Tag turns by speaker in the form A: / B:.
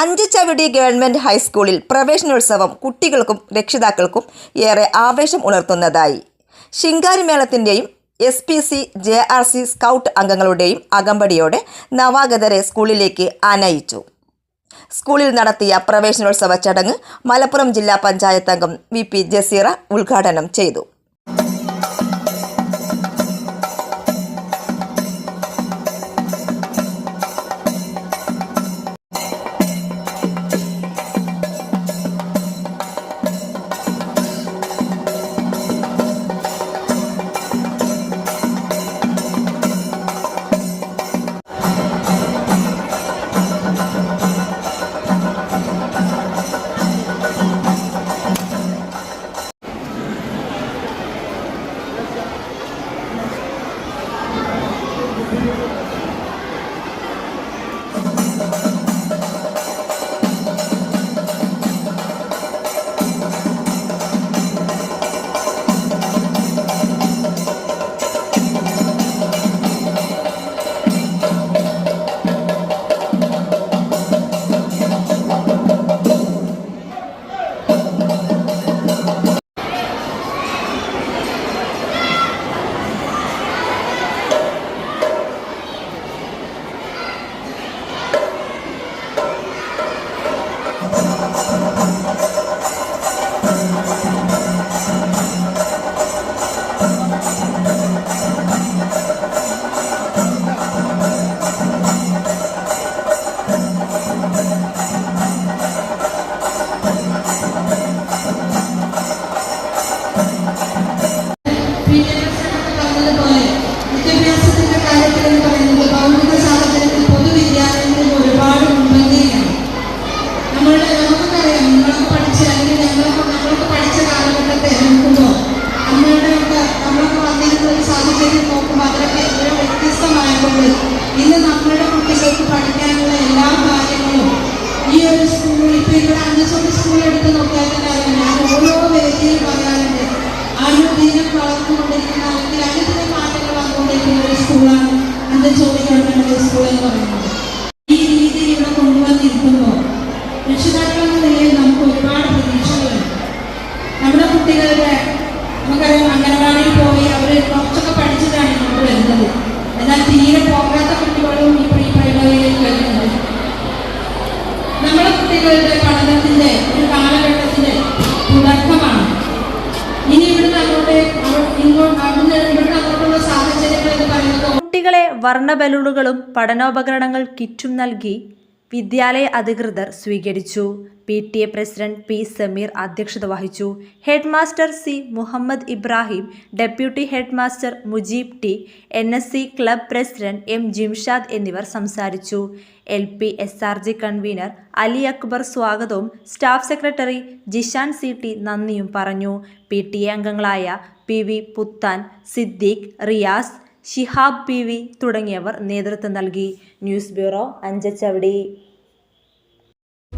A: Anchachavadi government ഹൈസ്കൂളിൽ പ്രവേശനോത്സവം കുട്ടികൾക്കും രക്ഷിതാക്കൾക്കും ഏറെ ആവേശം ഉണർത്തുന്നതായി. ശിങ്കാരിമേളത്തിന്റെയും S P C J R C scout അംഗങ്ങളുടെയും അകമ്പടിയോടെ നവാഗതരെ സ്കൂളിലേക്ക് ആനയിച്ചു. സ്കൂളിൽ നടത്തിയ പ്രവേശനോത്സവ ചടങ്ങ് മലപ്പുറം ജില്ലാ പഞ്ചായത്ത് അംഗം വി പി ജസീറ ഉദ്ഘാടനം ചെയ്തു.
B: വ്യത്യസ്തമായപ്പോൾ ഇന്ന് നമ്മളുടെ കുട്ടികൾക്ക് പഠിക്കാനുള്ള എല്ലാ കാര്യങ്ങളും ഈ ഒരു സ്കൂൾ ഇപ്പൊ ഇവിടെ അഞ്ചുസോട്ട് സ്കൂൾ എടുത്ത് നോക്കിയാൽ തന്നെ ഞാൻ ഓരോ വേദിയിൽ പറയാറുണ്ട്. അനുദിനം വളർന്നുകൊണ്ടിരിക്കുന്ന അല്ലെങ്കിൽ അനുദിന മാറ്റങ്ങൾ വന്നുകൊണ്ടിരിക്കുന്ന ഒരു സ്കൂളാണ് അഞ്ചുസോട്ട് ഗവൺമെന്റ് സ്കൂൾ എന്ന് പറയുന്നത്. ഈ രീതിയിൽ ഇവിടെ കൊണ്ടുവന്നിരിക്കുമ്പോൾ രക്ഷിതാക്കളെന്ന നിലയിൽ നമുക്ക് ഒരുപാട് പ്രതീക്ഷകളുണ്ട്. നമ്മുടെ കുട്ടികളുടെ നമുക്കറിയാം അംഗനവാടിയിൽ പോയി അവർ കുറച്ചൊക്കെ തീരെ പോകാത്ത കുട്ടികളും ഈ പരിപാടിയിലേക്ക് വരുന്നുണ്ട്. നമ്മുടെ കുട്ടികളുടെ പഠനത്തിന്റെ ഒരു കാലഘട്ടത്തിന്റെ തുടക്കമാണ്. ഇനി ഇവിടുന്ന് അങ്ങോട്ട് ഇങ്ങോട്ട് സാഹചര്യങ്ങൾ
C: കുട്ടികളെ വർണ ബലൂണുകളും പഠനോപകരണങ്ങൾ കിറ്റും നൽകി വിദ്യാലയ അധികൃതർ സ്വീകരിച്ചു. P T A president P Sameer അധ്യക്ഷത വഹിച്ചു. Head master C Muhammad Ibrahim deputy head master Mujeeb T N S C club president M Jimshad എന്നിവർ സംസാരിച്ചു. L P S R G convenor Ali Akbar സ്വാഗതവും staff secretary Jishan C T നന്ദിയും പറഞ്ഞു. P T A അംഗങ്ങളായ P V Puthan Siddique Riyas Shihab P V തുടങ്ങിയവർ നേതൃത്വം നൽകി. News bureau Anchachavadi.